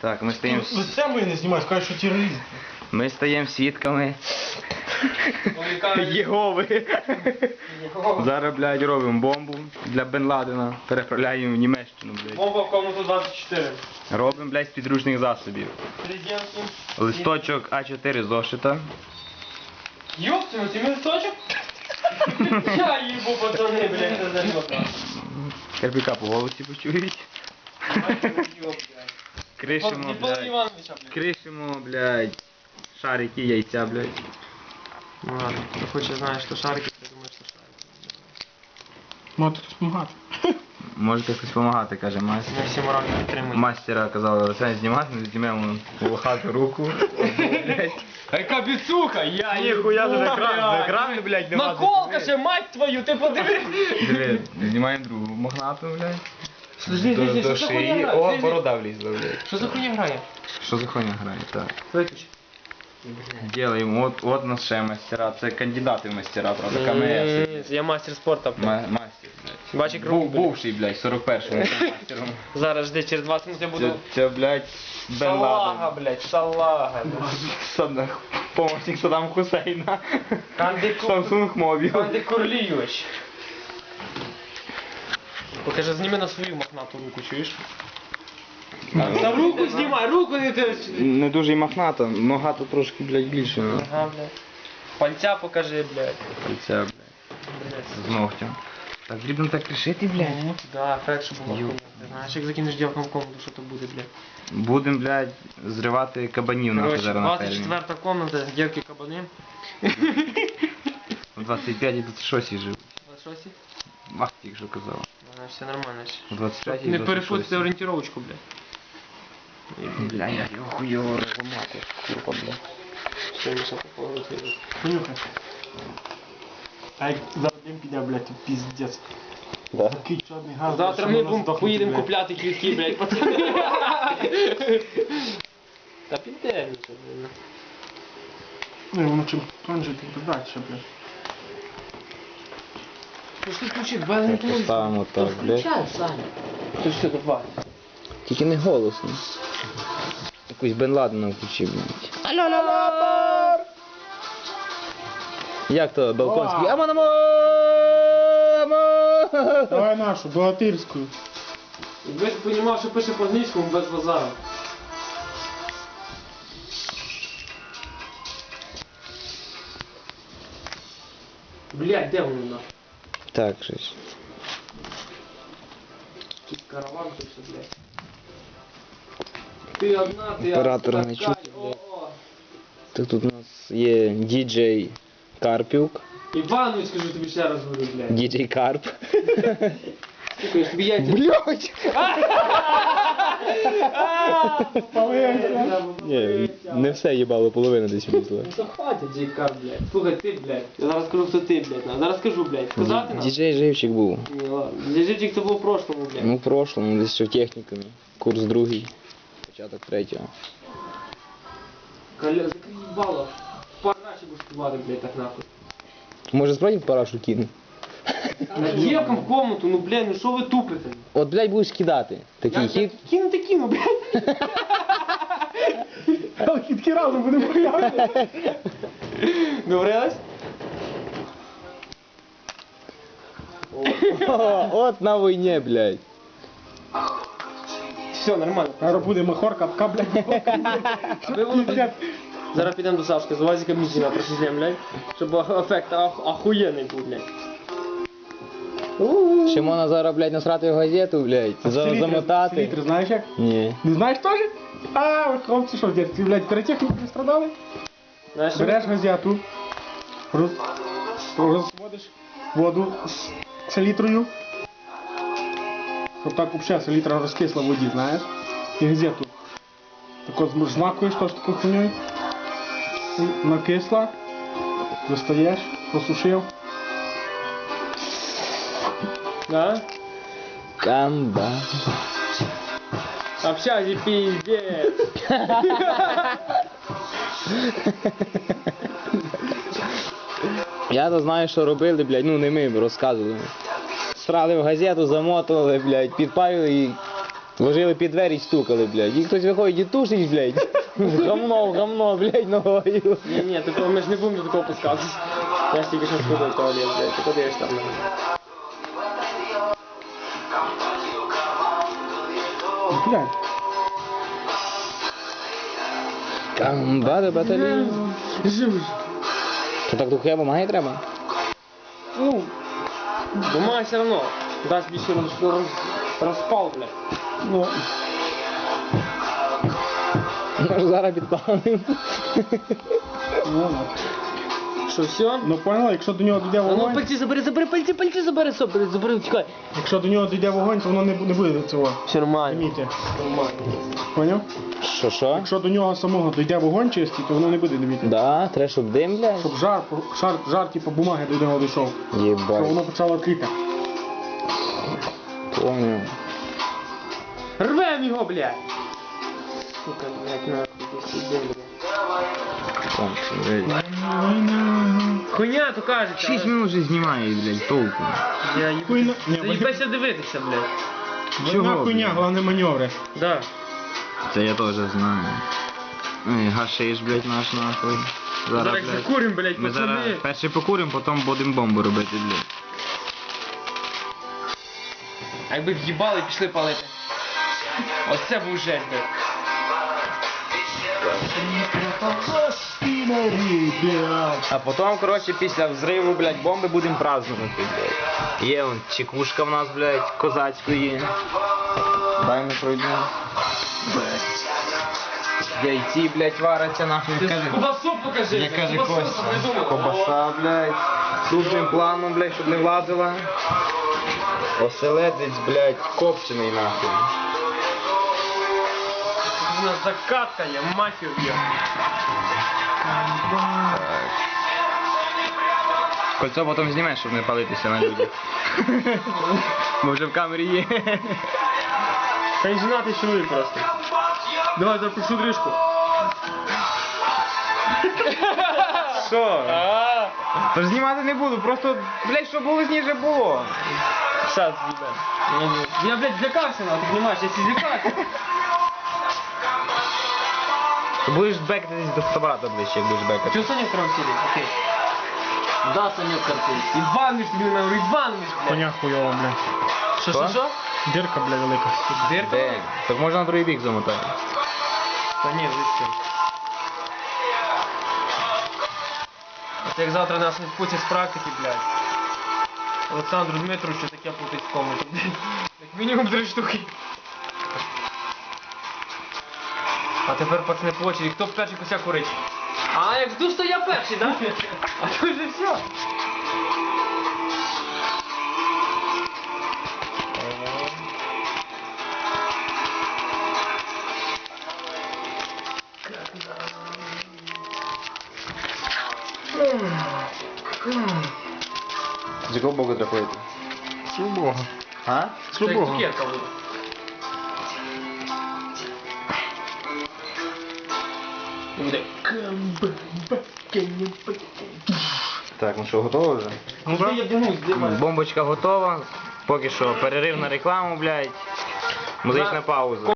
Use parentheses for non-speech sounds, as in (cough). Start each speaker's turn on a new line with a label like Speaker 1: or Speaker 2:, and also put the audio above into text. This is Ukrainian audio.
Speaker 1: Так, ми стаємо,
Speaker 2: Ну, це ми не знімаєш, кажуть, що тероризм.
Speaker 1: ми стаємо свідками Єгови. Зараз, блядь, робимо бомбу для Бен Ладена, переправляємо в Німеччину, блядь.
Speaker 3: Бомба в комнату 24.
Speaker 1: Робимо, блядь, з підручних засобів.
Speaker 3: Президентський.
Speaker 1: Листочок А4 зошита.
Speaker 3: Ёпты, у тебя листочек? Я ебу, пацаны, блядь, это за что
Speaker 1: Кирпика по голосі почують. Кришимо, блядь. Кришимо, блядь. Шарики, яйця, блядь.
Speaker 3: Ну ладно, кто хочет знать, что шарики, ты думаешь, что шарики.
Speaker 2: Можете хтось допомагати. (laughs)
Speaker 1: Можете хтось допомагати, каже мастер.
Speaker 3: Не всі морально підтримують.
Speaker 1: Мастера казали, це знімати, не знімемо волохату руку. Блядь. (laughs)
Speaker 3: Яка біцуха, я
Speaker 1: Ніхуя за екран, за
Speaker 3: блядь.
Speaker 1: екран, блядь, нема.
Speaker 3: Наколка ще, мать твою, ти подиви.
Speaker 1: Диви, знімаємо другу магнату, блядь.
Speaker 3: Подожди,
Speaker 1: До, до
Speaker 3: що за хуйня
Speaker 1: шиї.
Speaker 3: грає?
Speaker 1: О, борода влізла, блядь.
Speaker 3: Що за хуйня грає?
Speaker 1: Що за хуйня грає, так.
Speaker 3: Виключи.
Speaker 1: Делаємо, от, от у нас ще мастера, це кандидати в мастера, правда, КМС.
Speaker 3: Я мастер спорту.
Speaker 1: Ма- Мастер, блядь.
Speaker 3: Бачиш,
Speaker 1: Був, бувший, блядь, 41-му (laughs) мастером.
Speaker 3: Зараз жди, через 20 минут я
Speaker 1: Це,
Speaker 3: буду...
Speaker 1: це, блядь, Бен
Speaker 3: Салага, блядь, салага.
Speaker 1: Саддам, помощник Саддам Хусейна.
Speaker 3: Кандику...
Speaker 1: Samsung Mobile.
Speaker 3: Канди Курлійович. Покажи, зніми на свою мохнату руку, чуєш? На руку знімай, руку не те.
Speaker 1: Не дуже і мохната, нога тут трошки, блядь, більше. ну.
Speaker 3: Ага, блядь. Пальця покажи, блядь.
Speaker 1: І це, блядь,
Speaker 3: Блядь.
Speaker 1: з ногтем. Так, потрібно так рішити, блядь.
Speaker 3: Да, ефект, щоб було хуйня. Ти знаєш, як закинеш дівкам в комнату, що то буде, блядь.
Speaker 1: Будем, блядь, зривати кабанів нахуй
Speaker 3: Короче,
Speaker 1: зараз на фермі.
Speaker 3: 24 комната, дівки кабани. (laughs)
Speaker 1: В 25 і 26 живуть.
Speaker 3: 26?
Speaker 1: Мах, тільки що казав.
Speaker 3: Ну, все нормально.
Speaker 1: 25
Speaker 3: Не
Speaker 1: 26.
Speaker 3: перепутайте орієнтировочку, блядь.
Speaker 1: Бля, я його хуйово ламати. Курва, бля.
Speaker 3: Мені ще такого
Speaker 2: Понюхай. А як зараз піде, блядь, то піздець.
Speaker 1: Да.
Speaker 2: Такий чорний газ.
Speaker 3: Завтра ми будемо поїдемо
Speaker 2: блядь.
Speaker 3: купляти квітки, блядь, (laughs) пацани. Та піде нічого, блядь.
Speaker 2: Ну, воно чим тонже, тим далі, блядь.
Speaker 3: Давай не
Speaker 1: Так, поставимо так, блядь.
Speaker 3: Включай, Саня. Ти що, давай.
Speaker 1: Тільки не голосно. Якусь Бен Ладена включи, блядь. Як то Балконський?
Speaker 2: О!
Speaker 1: Аманамо!
Speaker 2: Давай нашу, богатирську.
Speaker 3: Ви ж розумів, що пише по-англійському без базару. Блядь, де воно нахуй?
Speaker 1: Так, щось.
Speaker 3: Тут караван, то все, блядь. Ти одна, ти
Speaker 1: Оператор
Speaker 3: одна,
Speaker 1: не
Speaker 3: така,
Speaker 1: чути,
Speaker 3: о, о.
Speaker 1: Так тут у нас є діджей Карпюк,
Speaker 3: Іванович, скажу тобі ще раз говорю, блядь.
Speaker 1: діджей Карп.
Speaker 3: Сука, я ж тобі яйця...
Speaker 1: Блять! (laughs) Ні, не все їбало, половина десь влізла.
Speaker 3: Ну то хватить, Джейка, блядь. Слухай, ти, блядь. Я зараз скажу, хто ти, блядь. Зараз скажу, блядь. Сказати нам?
Speaker 1: Діджей Живчик був.
Speaker 3: Ні, ладно. Це було в прошлому, блядь.
Speaker 1: Ну, в прошлому, десь ще в технікумі. Курс другий, початок третього.
Speaker 3: Коля, закрий їбало. Параші будеш співати, блядь, так нахуй.
Speaker 1: Може справді в парашу кину?
Speaker 3: На дівкам в комнату, ну, блядь, ну що ви тупите?
Speaker 1: От, блядь, будеш кидати. Такий
Speaker 3: Я-
Speaker 1: хід.
Speaker 3: Кину, кину, блядь.
Speaker 2: Але хітки разом будемо появити.
Speaker 3: Говорилась?
Speaker 1: О, От на війні, блядь.
Speaker 3: Все, нормально.
Speaker 2: Зараз буде махорка, така, блядь.
Speaker 3: Воно
Speaker 2: Піздець.
Speaker 3: Зараз підемо до Сашки, з Вазіка мізіна просізлям, блядь. Щоб ефект ах- ахуєнний був, блядь.
Speaker 1: Шимона зараз, блядь, насрати в газету, блядь. За,
Speaker 2: Селітри-
Speaker 1: замотати.
Speaker 2: селітри знаєш як?
Speaker 1: Ні.
Speaker 2: Не знаєш теж? А, хлопці що в дітстві, блядь, перетехніку не страдали?
Speaker 3: Знаєш,
Speaker 2: Береш газету, роз... розводиш воду з селітрою, щоб так взагалі селітра розкисла в воді, знаєш? І газету. Так от змакуєш теж такою хуйньою. І Накисла, достаєш, просушив.
Speaker 3: Да?
Speaker 1: Камба.
Speaker 3: Общази, пиздец.
Speaker 1: Я то знаю, що робили, блядь, ну не ми розказували. Срали в газету, замотували, блядь, підпалювали і Ложили під двері і стукали, блядь. І хтось виходить і тушить, блядь. Гамно, гамно, блядь, ногою.
Speaker 3: Ні, ні, такого ми ж не будемо до такого пускатись. Я ж тільки що сходив в туалет, блядь, ти куди ж там?
Speaker 2: Блядь.
Speaker 1: Комбати батальйон.
Speaker 3: Живий.
Speaker 1: То так духе бумаги треба?
Speaker 3: Ну, бумага все равно дасть більше роз, роз, розпал, блядь.
Speaker 2: Ну,
Speaker 1: Може зараз підпалимо.
Speaker 2: ну.
Speaker 3: Що, все?
Speaker 2: Ну поняла, якщо до нього дійде
Speaker 3: А ну
Speaker 2: вогонь,
Speaker 3: пальці забери, забери, пальці, пальці забери, забери, забери, чекай.
Speaker 2: якщо до нього дійде вогонь, то воно не, бу- не буде цього
Speaker 3: Все нормально.
Speaker 2: диміти.
Speaker 3: Нормально.
Speaker 2: Поняв?
Speaker 1: Що, що?
Speaker 2: Якщо до нього самого дійде вогонь чистий, то воно не буде диміти.
Speaker 1: Да, треба, щоб дим, блядь.
Speaker 2: Щоб жар, жар, жар типу бумаги до нього дійшов. Щоб
Speaker 1: Єбать.
Speaker 2: воно почало тліти.
Speaker 1: Понял.
Speaker 3: Рвем його, блядь. Сука, блядь, нахуй, сюди, блядь. Хуйня, то кажуть.
Speaker 1: Шість минут вже знімає, блядь, толку.
Speaker 3: Я.
Speaker 2: Ні,
Speaker 3: Заїбайся дивитися, блядь.
Speaker 2: Чого?
Speaker 1: Чого,
Speaker 2: хуйня,
Speaker 1: блядь?
Speaker 2: головне маневри.
Speaker 3: Да.
Speaker 1: Це я теж знаю. Ой, гашиш, блядь, наш нахуй. Зараз,
Speaker 3: Зараз
Speaker 1: блядь.
Speaker 3: закурим, блядь,
Speaker 1: Ми зараз
Speaker 3: пацани.
Speaker 1: перше покуримо, потім будемо бомбу робити, блядь.
Speaker 3: А якби в'їбали і пішли палити. Оце був жесть, блядь.
Speaker 1: А потім, коротше, після взриву, блядь, бомби будемо празднувати, блядь. Є вон чекушка в нас, блядь, козацької. Дай ми пройдемо. Яйці, блядь, варяться нахуй. Каже,
Speaker 3: кубасу покажи.
Speaker 1: каже
Speaker 3: кубасу
Speaker 1: Костя. Кобаса, блядь. Крупним планом, блядь, щоб не влазила. Оселедець, блядь, копчений нахуй.
Speaker 3: Нас закатка є, мафію є.
Speaker 1: Кольцо потім знімеш, щоб не палитися на людях. (laughs) Бо вже в камері є.
Speaker 3: Та й чоловік просто. Давай запишу дрижку.
Speaker 1: Що? Тож знімати не буду, просто, блядь, що було зніже було.
Speaker 3: Сейчас, ребят. Я, блядь, злякався, розумієш, я сі злякався.
Speaker 1: Ти будеш бекатись до фотоапарата ближче, як будеш бекати.
Speaker 3: Чего Саня втором сидит? Окей. Да, Санек картин. Иваныч, блин, говорю, Иваныч, блядь.
Speaker 2: Коня хуйова, бля.
Speaker 3: Що,
Speaker 1: Що?
Speaker 3: що?
Speaker 2: Дирка, бля, велика.
Speaker 3: Дирка?
Speaker 1: Де? Так можна на другий бік замотати.
Speaker 3: Та ні, вже все. От як завтра нас не впустять з практики, блядь. Олександру Дмитровичу таке платить в комнату, блядь. Як мінімум три штуки. А тепер пацани по очереді, хто перший косяк курить? А, як здуш, то я перший, да? (laughs) А то вже все.
Speaker 1: З якого боку треба плити?
Speaker 2: Слабого.
Speaker 1: А?
Speaker 3: Це як цукерка буде. Буде.
Speaker 1: Так, ну що, готово вже?
Speaker 3: Ну я димусь.
Speaker 1: Бомбочка готова. Поки що перерив на рекламу, блядь. Музична пауза.